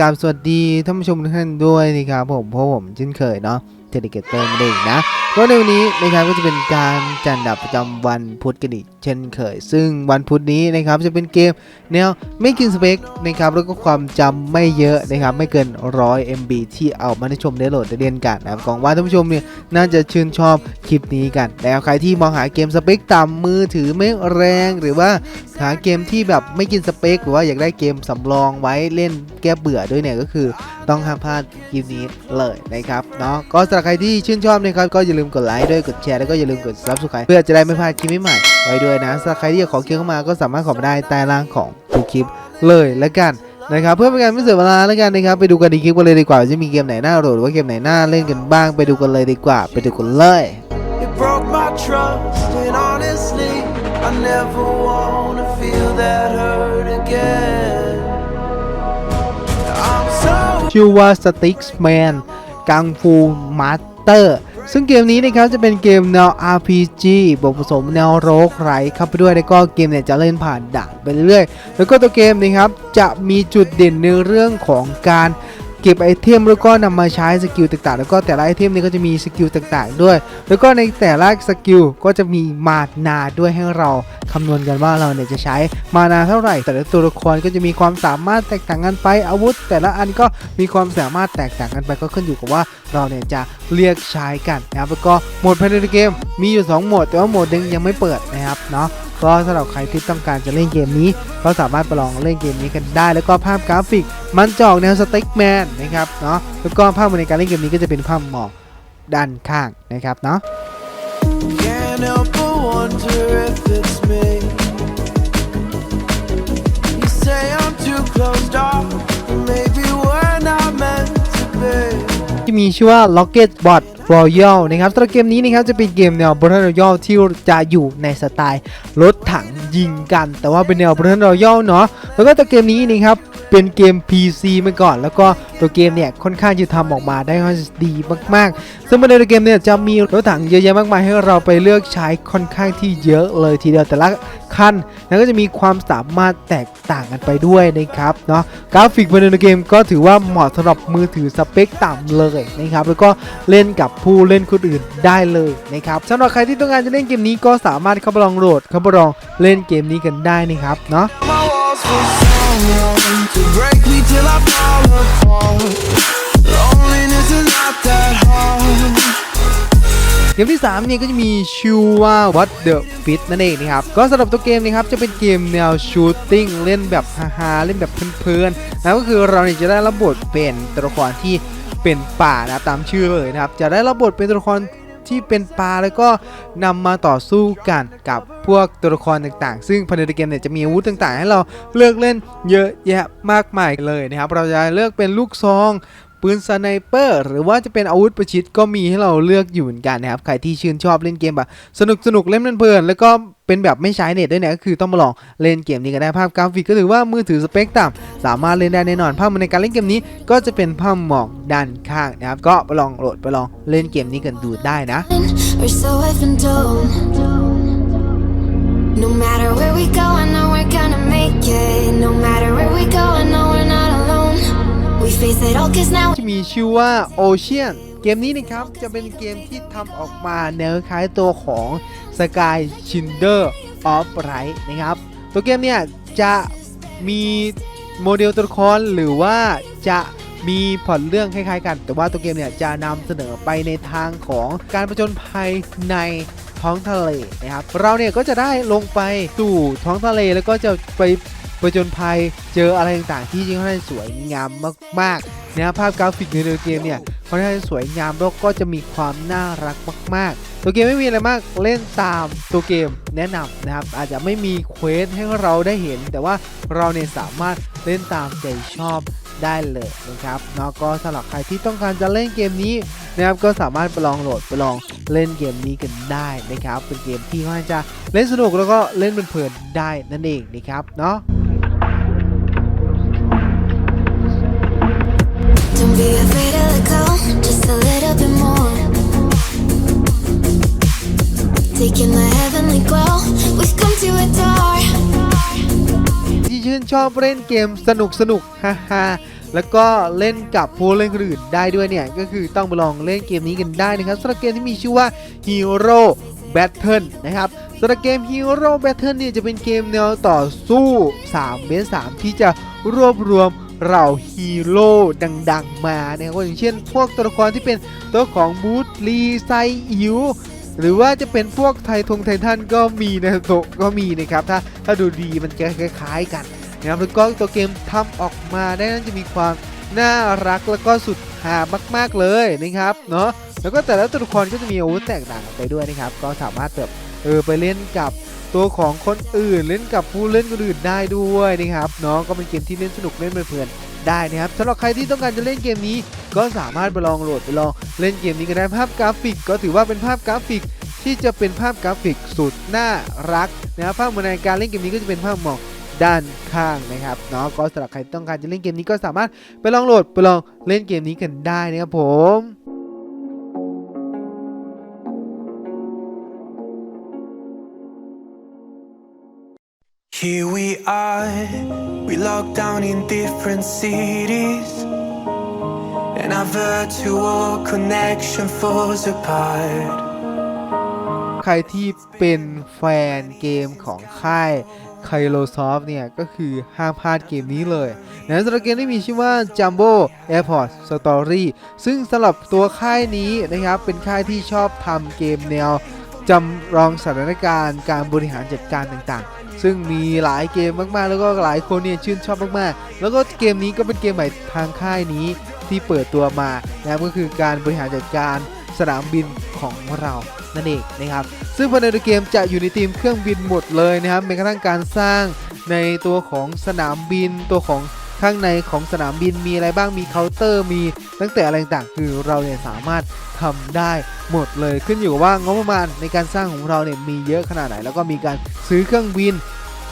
กราบสวัสดีท่านผู้ชมทุกท่านด้วยนะครับผมเพราะผมเช่นเคยเนาะ เทเลเกตเตอร์นั่นเองนะก็ในวันนี้นะครับก็จะเป็นการจัดอันดับประจำวันพุธกันอีกเช่นเคย ซึ่งวันพุธนี้นะครับจะเป็นเกมแนวไม่กินสเปคนะครับแล้วก็ความจำไม่เยอะนะครับไม่เกิน 100 MB ที่เอามาให้ชมได้โหลดได้เรียนกันนะครับกองว่าท่านผู้ชมเนี่ยน่าจะชื่นชอบคลิปนี้กัน แล้วใครที่มองหาเกมสเปคต่ำมือถือไม่แรงหรือว่าหาเกมที่แบบไม่กินสเปค หรือว่าอยากได้เกมสำรองไว้เล่นแก้เบื่อด้วยเนี่ยก็คือต้องห้ามพลาดคลิปนี้เลยนะครับเนาะก็สำหรับใครที่ชื่นชอบนะครับก็อย่าลืมกดไลค์ด้วยกดแชร์แล้วก็อย่าลืมกด subscribe เพื่อจะได้ไม่พลาดคลิปใหม่ๆไว้ด้วยนะสำหรับใครที่อยากขอคลิปเข้ามาก็สามารถขอมาได้ใต้ล่างของทุกคลิปเลยแล้วกันนะครับเพื่อเป็นการไม่เสียเวลาแล้วกันนะครับไปดูกันในคลิปกันเลยดีกว่าว่าจะมีเกมไหนน่าโหลดหรือว่าเกมไหนน่าเล่นกันบ้างไปดูกันเลยดีกว่า ไปดูกันเลย It broke my trust, and honestly, I never wanna feel that hurt again. I'm so ชื่อว่า Sticksman กังฟูมาสเตอร์ซึ่งเกมนี้นะครับจะเป็นเกมแนว RPG บวกผสมแนวโรคไรเข้าไปด้วย แล้วก็เกมเนี่ยจะเล่นผ่านด่านไปเรื่อยๆ แล้วก็ตัวเกมนะครับจะมีจุดเด่นในเรื่องของการ ก็บไอเทมแล้วก็นำมาใช้สกิลต่างๆ แล้วก็แต่ละไอเทมนี้ก็จะมีสกิลต่างๆ ด้วย แล้วก็ในแต่ละสกิลก็จะมีมานาด้วยให้เราคำนวณกันว่าเราเนี่ยจะใช้มานาเท่าไหร่ แต่ละตัวละครก็จะมีความสามารถแตกต่างกันไปอาวุธ แต่ละอันก็มีความสามารถแตกต่างกันไปก็ขึ้นอยู่กับว่า เราเนี่ยจะเรียกใช้กันนะครับแล้วก็โหมดภายในเกมมีอยู่ 2 โหมด แต่ว่าโหมดหนึงยังไม่เปิดนะครับเนาะก็สำหรับใครที่ต้องการจะเล่นเกมนี้ ก็สามารถไปลองเล่นเกมนี้กันได้ แล้วก็ภาพกราฟิก มันจออกแนวสเต็กแมนนะครับเนาะแล้วก็ภาพในการเล่นเกมนี้ก็จะเป็นภาพหมอกด้านข้างนะครับเนาะ can't help but wonder if it's me. You say I'm too closed off, ที่มีชื่อว่า Rocket Bot Royal นะครับสำหรับเกมนี้นะครับจะเป็นเกมแนว Battle Royal ที่จะอยู่ในสไตล์รถถังยิงกัน แต่ว่าเป็นแนว Battle Royal เนาะแล้วก็ตัวเกมนี้นะครับเป็นเกม PC มาก่อน แล้วก็ตัวเกมเนี่ยค่อนข้างจะทำออกมาได้ค่อนข้างดีมากๆ ซึ่งในตัวเกมเนี่ยจะมีรถถังเยอะแยะมากมายให้เราไปเลือกใช้ค่อนข้างที่เยอะเลยทีเดียวแต่ละคันแล้วก็จะมีความสามารถแตกต่างกันไปด้วยนะครับเนาะกราฟิกภายในเกมก็ถือว่าเหมาะสำหรับมือถือสเปคต่ำเลยนะครับแล้วก็เล่นกับผู้เล่นคนอื่นได้เลยนะครับสำหรับใครที่ต้องการจะเล่นเกมนี้ก็สามารถเข้าไปลองโหลดเข้าไปลองเล่นเกมนี้กันได้นะครับเนาะ เกมที่3เนี่ยก็จะมีชื่อว่า What the Fit นั่นเองนะครับ ก็สำหรับตัวเกมนะครับจะเป็นเกมแนว Shooting เล่นแบบฮาๆเล่นแบบเพลินๆนะก็คือเราเนี่ยจะได้รับบทเป็นตัวละครที่ เป็นป่านะครับตามชื่อเลยนะครับ จะได้รับบทเป็นตัวละครที่เป็นปลาแล้วก็นำมาต่อสู้กันกับพวกตัวละครต่างๆ ซึ่งภายในเกมเนี่ยจะมีอาวุธต่างๆ ให้เราเลือกเล่นเยอะแยะมากมายเลยนะครับ เราจะเลือกเป็นลูกซอง ปืนสไนเปอร์หรือว่าจะเป็นอาวุธประชิดก็มีให้เราเลือกอยู่เหมือนกันนะครับ ใครที่ชื่นชอบเล่นเกมแบบสนุกสนุกเล่นเพลินแล้วก็เป็นแบบไม่ใช้เน็ตด้วยเนี่ยก็คือต้องมาลองเล่นเกมนี้กันได้ภาพกราฟิกก็ถือว่ามือถือสเปคต่ำสามารถเล่นได้แน่นอนภาพในการเล่นเกมนี้ ก็จะเป็นภาพหมอกด้านข้างนะครับ ก็ไปลองโหลดไปลองเล่นเกมนี้กันดูได้นะ No matter where we go, I know we're gonna make it. No matter where we go, I know ที่มีชื่อว่า Ocean เกมนี้นะครับจะเป็นเกมที่ทำออกมาแนวคล้ายตัวของ Sky Shinder of Light นะครับ ตัวเกมเนี่ยจะมีโมเดลตัวละครหรือว่าจะมีผ่อนเรื่องคล้ายๆกัน แต่ว่าตัวเกมเนี่ยจะนำเสนอไปในทางของการประจนภัยในท้องทะเลนะครับ เราเนี่ยก็จะได้ลงไปสู่ท้องทะเลแล้วก็จะไป ปจนภัยเจออะไรต่างๆที่ค่อนข้างสวยงามมากๆนะครับภาพกราฟิกในเกมเนี่ยค่อนข้างสวยงามแล้วก็จะมีความน่ารักมาก ๆ ตัวเกมไม่มีอะไรมากเล่นตามตัวเกมแนะนำนะครับอาจจะไม่มีเควสให้เราได้เห็น แต่ว่าเราเนี่ยสามารถเล่นตามใจชอบได้เลยนะครับเนาะก็สำหรับใครที่ต้องการจะเล่นเกมนี้นะครับก็สามารถไปลองโหลดไปลองเล่นเกมนี้กันได้นะครับเป็นเกมที่ค่อนข้างจะเล่นสนุกแล้วก็เล่นเพลินๆได้นั่นเองนะครับเนาะ don't be afraid to let go, just a little bit more. Taking the heavenly glow, we've come to adore. ที่ชื่นชอบเล่นเกมสนุกสนุกฮ่าฮ่าแล้วก็เล่นกับผู้เล่นคนอื่นได้ด้วยเนี่ย ก็คือต้องไปลองเล่นเกมนี้กันได้นะครับสำหรับเกมที่มีชื่อว่า Hero Battle นะครับสำหรับเกม Hero Battle เนี่ยจะเป็นเกมแนวต่อสู้3เบส3ที่จะรวบรวม เหล่าฮีโร่ดังๆมานะครับอย่างเช่นพวกตัวละครที่เป็นตัวของบูธลีไซอิวหรือว่าจะเป็นพวกไททงไททันก็มีนะโตก็มีนะครับ ถ้าถ้าดูดีมันจะคล้ายๆกันนะครับแล้วก็ตัวเกมทำออกมาได้น่าจะมีความน่ารักแล้วก็สุดหามากๆเลยนะครับเนาะแล้วก็แต่ละตัวละครก็จะมีอาวุธแตกต่างกันไปด้วยนะครับ ก็สามารถแบบเออไปเล่นกับ ตัวของคนอื่นเล่นกับผู้เล่นคนอื่นได้ด้วยนะครับเนาะก็เป็นเกมที่เล่นสนุกเล่นเพลินๆได้นะครับสำหรับใครที่ต้องการจะเล่นเกมนี้ ก็สามารถไปลองโหลดไปลองเล่นเกมนี้กันได้ภาพกราฟิก ก็ถือว่าเป็นภาพกราฟิกที่จะเป็นภาพกราฟิกสุดน่ารักนะครับภาพในการเล่นเกมนี้ก็จะเป็นภาพมองด้านข้างนะครับเนาะก็สำหรับใครต้องการจะเล่นเกมนี้ก็สามารถไปลองโหลดไปลองเล่นเกมนี้กันได้นะครับผม Here we are, we locked down in different cities, and our virtual connection falls apart. ใครที่เป็นแฟนเกมของค่าย k a i r o s o f t เนี่ย ก็คือห้ามพลาดเกมนี้เลยนะสำหรับเกมที่มีชื่อว่า Jumbo Airport Story ซึ่งสำหรับตัวค่ายนี้นะครับ เป็นค่ายที่ชอบทำเกมแนวจำลองสถานการณ์การบริหารจัดการต่างๆ ซึ่งมีหลายเกมมากๆ แล้วก็หลายคนเนี่ยชื่นชอบมากๆ แล้วก็เกมนี้ก็เป็นเกมใหม่ทางค่ายนี้ที่เปิดตัวมานะก็คือการบริหารจัดการสนามบินของเรานั่นเองนะครับ ซึ่งภายในเกมจะอยู่ในทีมเครื่องบินหมดเลยนะครับแม้กระทั่งการสร้างในตัวของสนามบินตัวของข้างในของสนามบินมีอะไรบ้างมีเคาน์เตอร์มีตั้งแต่อะไรต่างๆคือเราเนี่ยสามารถทำได้ หมดเลยขึ้นอยู่กับว่างบประมาณในการสร้างของเราเนี่ยมีเยอะขนาดไหน แล้วก็มีการซื้อเครื่องบิน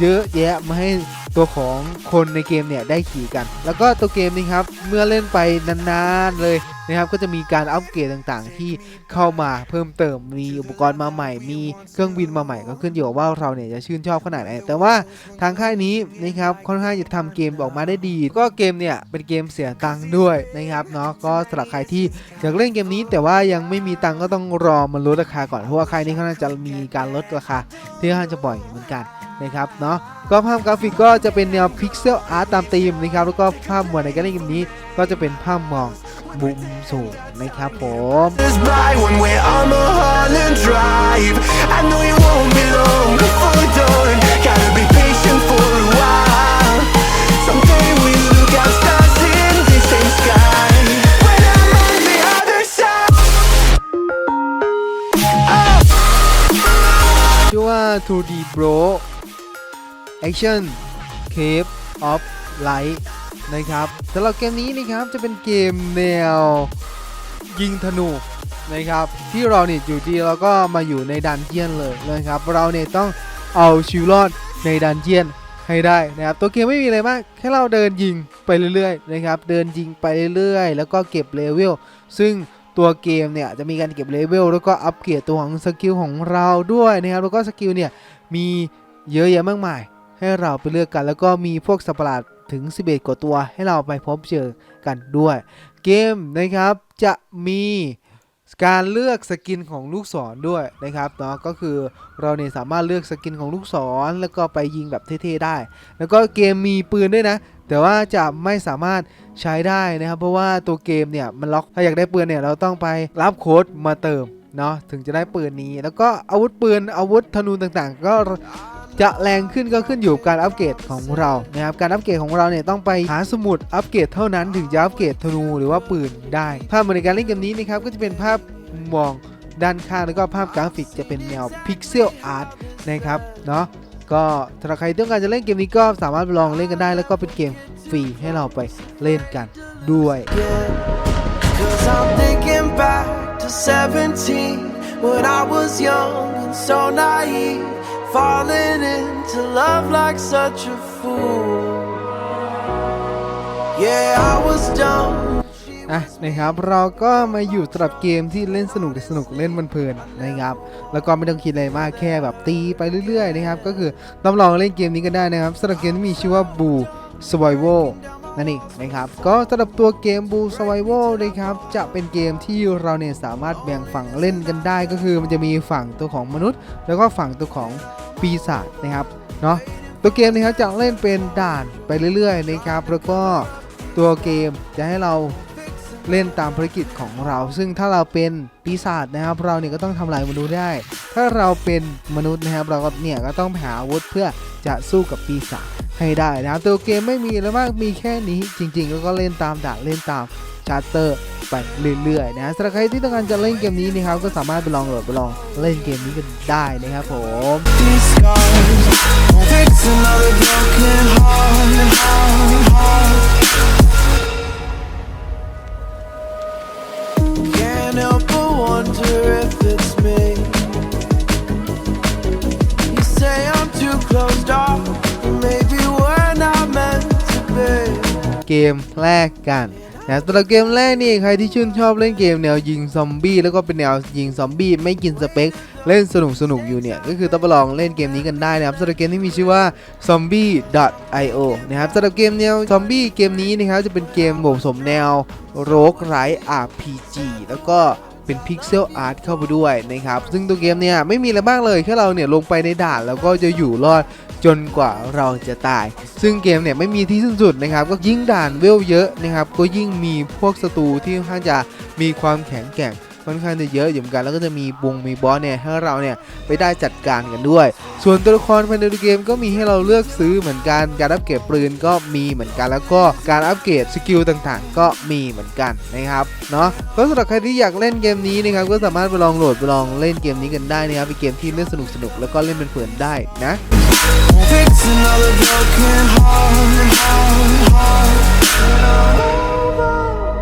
เยอะแยะมาให้ ตัวของคนในเกมเนี่ยได้ขี่กัน แล้วก็ตัวเกมนี้ครับเมื่อเล่นไปนานๆเลยนะครับก็จะมีการอัปเกรดต่างๆ ที่เข้ามาเพิ่มเติมมีอุปกรณ์มาใหม่ มีเครื่องบินมาใหม่ก็ขึ้นอยู่ว่าเราเนี่ยจะชื่นชอบขนาดไหนแต่ว่าทางค่ายนี้นะครับค่อนข้างจะทำเกมออกมาได้ดี ก็เกมเนี่ยเป็นเกมเสียตังค์ด้วยนะครับเนาะก็สำหรับใครที่อยากเล่นเกมนี้ แต่ว่ายังไม่มีตังค์ก็ต้องรอมันลดราคาก่อนเพราะว่าค่ายนี้เขาน่าจะมีการลดราคาที่ค่อนข้างจะบ่อยเหมือนกัน นะครับเนาะก็ภาพกราฟิกก็จะเป็นแนวพิกเซลอาร์ตตามธีมนะครับแล้วก็ภาพมวลในการเล่นเกมนี้ ก็จะเป็นภาพมองมุมสูงนะครับผม It's bright when we're on Mulholland Drive. I know you won't be long before we're done. Gotta be patient for a while. Someday we look at stars in the same sky. When I'm on the other side. ชื่อว่า 2D Bro Action Cave of Light นะครับสำหรับเกมนี้นะครับจะเป็นเกมแนวยิงธนูนะครับ ที่เราเนี่ยอยู่ดีเราก็มาอยู่ในดันเจียนเลยนะครับ เราเนี่ยต้องเอาชีวิตรอดในดันเจียนให้ได้นะครับตัวเกมไม่มีอะไรมากแค่เราเดินยิงไปเรื่อยๆนะครับเดินยิงไปเรื่อยๆ แล้วก็เก็บเลเวลซึ่งตัวเกมเนี่ยจะมีการเก็บเลเวลแล้วก็อัปเกรดตัวของสกิลของเราด้วยนะครับแล้วก็สกิลเนี่ยมีเยอะแยะมากมาย ให้เราไปเลือกกัน แล้วก็มีพวกสัตว์ประหลาดถึง 11 กว่าตัวให้เราไปพบเจอกันด้วย เกมนะครับจะมีการเลือกสกินของลูกศรด้วยนะครับเนาะก็คือเราเนี่ยสามารถเลือกสกินของลูกศร แล้วก็ไปยิงแบบเท่ๆได้ แล้วก็เกมมีปืนด้วยนะ แต่ว่าจะไม่สามารถใช้ได้นะครับ เพราะว่าตัวเกมเนี่ยมันล็อกถ้าอยากได้ปืนเนี่ยเราต้องไปรับโค้ดมาเติมเนาะถึงจะได้ปืนนี้ แล้วก็อาวุธปืนอาวุธธนูต่างๆ ก็ จะแรงขึ้นก็ขึ้นอยู่กับการอัปเกรดของเรานะครับการอัปเกรดของเราเนี่ยต้องไปหาสมุดอัปเกรดเท่านั้นถึงจะอัปเกรดธนูหรือว่าปืนได้ภาพในการเล่นเกมนี้นะครับก็จะเป็นภาพมุมมองด้านข้างแล้วก็ภาพกราฟิกจะเป็นแนวพิกเซลอาร์ตนะครับเนาะก็ถ้าใครต้องการจะเล่นเกมนี้ก็สามารถไปลองเล่นกันได้ แล้วก็เป็นเกมฟรีให้เราไปเล่นกันด้วย Cause I'm thinking back to 17 when I was young and so naive, falling into love like such a fool. Yeah, I was dumb. อะนะครับเราก็มาอยู่สำหรับเกมที่เล่นสนุกแต่สนุกเล่นมันเพลินนะครับ แล้วก็ไม่ต้องคิดอะไรมากแค่แบบตีไปเรื่อยๆนะครับก็คือต้องลองเล่นเกมนี้กันได้นะครับสำหรับเกมที่มีชื่อว่า Boo Survival นั่นเองนะครับก็สำหรับตัวเกม Blue Survival นะครับจะเป็นเกมที่เราเนี่ยสามารถแบ่งฝั่งเล่นกันได้ก็คือมันจะมีฝั่งตัวของมนุษย์ แล้วก็ฝั่งตัวของ ปีศาจนะครับเนาะตัวเกมนะครับจะเล่นเป็นด่านไปเรื่อยๆนะครับแล้วก็ตัวเกมจะให้เรา เล่นตามภารกิจของเรา ซึ่งถ้าเราเป็นปีศาจนะครับ เราเนี่ยก็ต้องทำลายมนุษย์ได้ ถ้าเราเป็นมนุษย์นะครับ เราก็เนี่ยก็ต้องหาอาวุธเพื่อจะสู้กับปีศาจให้ได้นะครับตัวเกมไม่มีอะไรมากมีแค่นี้จริงๆแล้วก็เล่นตามด่านเล่นตามชาร์เตอร์ไปเรื่อยๆนะสำหรับใครที่ต้องการจะเล่นเกมนี้นะครับก็สามารถไปลองโหลดไปลองเล่นเกมนี้กันได้นะครับผม เกมแรกกันนะสำหรับเกมแรกนี่ใครที่ชื่นชอบเล่นเกมแนวยิงซอมบี้แล้วก็เป็นแนวยิงซอมบี้ไม่กินสเปค เล่นสนุกสนุกอยู่เนี่ยก็คือต้องไปลองเล่นเกมนี้กันได้นะครับสำหรับเกมที่มีชื่อว่า zombie.io นะครับสำหรับเกมแนวซอมบี้เกมนี้นะครับจะเป็นเกมผสมแนวโรกไร RPG แล้วก็เป็นพิกเซลอาร์ตเข้าไปด้วยนะครับ ซึ่งตัวเกมเนี่ยไม่มีอะไรมากเลย แค่เราเนี่ยลงไปในด่านแล้วก็จะอยู่รอด จนกว่าเราจะตาย ซึ่งเกมเนี่ยไม่มีที่สิ้นสุดนะครับ ก็ยิ่งด่านเวลเยอะนะครับ ก็ยิ่งมีพวกศัตรูที่ค่อนข้างจะมีความแข็งแกร่ง ค่อนข้างจะเยอะอยู่เหมือนกันแล้วก็จะมีบงมีบอสเนี่ยให้เราเนี่ยไปได้จัดการกันด้วย ส่วนตัวละครภายในเกมก็มีให้เราเลือกซื้อเหมือนกันการอัปเกรดปืนก็มีเหมือนกันแล้วก็การอัปเกรดสกิลต่างๆ ก็มีเหมือนกันนะครับเนาะก็สำหรับใครที่อยากเล่นเกมนี้นะครับก็สามารถไปลองโหลดไปลองเล่นเกมนี้กันได้นะครับเป็นเกมที่เล่นสนุกๆแล้วก็เล่นเป็นเพื่อนได้นะ Won't fix another broken heart, heart, heart.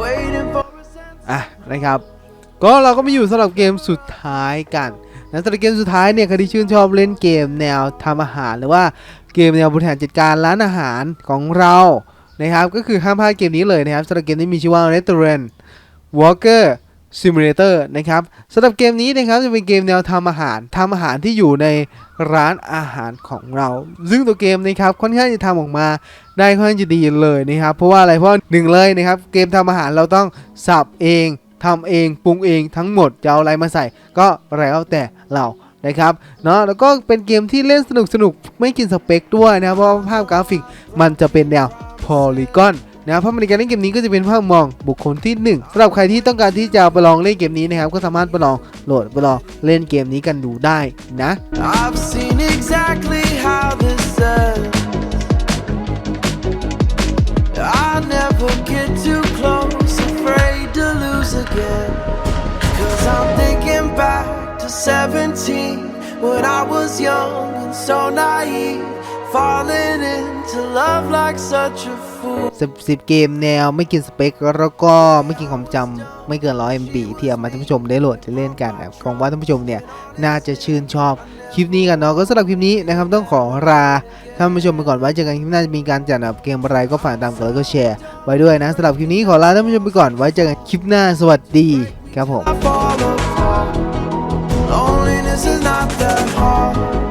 Waiting for a sense. อะนะครับ ก็เราก็มาอยู่สำหรับเกมสุดท้ายกันนะสำหรับเกมสุดท้ายเนี่ยใครที่ชื่นชอบเล่นเกมแนวทำอาหาร หรือว่าเกมแนวบริหารจัดการร้านอาหารของเรานะครับก็คือห้ามพลาดเกมนี้เลยนะครับสำหรับเกมที่มีชื่อว่า Restaurant Walker Simulator นะครับสำหรับเกมนี้นะครับจะเป็นเกมแนวทำอาหารทำอาหารที่อยู่ในร้านอาหารของเรา ซึ่งตัวเกมนะครับค่อนข้างจะทำออกมาได้ค่อนข้างจะดีเลยนะครับเพราะว่าอะไรเพราะหนึ่งเลยนะครับเกมทำอาหารเราต้องสับเอง ทำเองปรุงเองทั้งหมดจะเอาอะไรมาใส่ก็แล้วแต่เรานะครับเนาะแล้วก็เป็นเกมที่เล่นสนุกสนุกไม่กินสเปคด้วยนะครับเพราะภาพกราฟิกมันจะเป็นแนวโพลีกอนนะครับเพราะในการเล่นเกมนี้ก็จะเป็นภาพมองบุคคลที่หนึ่งสำหรับใครที่ต้องการที่จะไปลองเล่นเกมนี้นะครับ ก็สามารถไปลองโหลดไปลองเล่นเกมนี้กันดูได้นะ when I was young and so naive. Falling into love like such a fool. สิบสิบเกมแนวไม่กินสเปคแล้วก็ไม่กินความจำไม่เกิน100 MB ที่เอามาท่านผู้ชมได้โหลดจะเล่นกันนะครับหวังว่าท่านผู้ชมเนี่ยน่าจะชื่นชอบคลิปนี้กันเนาะก็สำหรับคลิปนี้นะครับต้องขอลาท่านผู้ชมไปก่อนไว้เจอกันคลิปหน้าจะมีการจัดอันดับเกมอะไรก็ฝากตามกดไลค์ก็แชร์ไว้ด้วยนะสำหรับคลิปนี้ขอลาท่านผู้ชมไปก่อนไว้เจอกันคลิปหน้าสวัสดีครับผม this is not the home.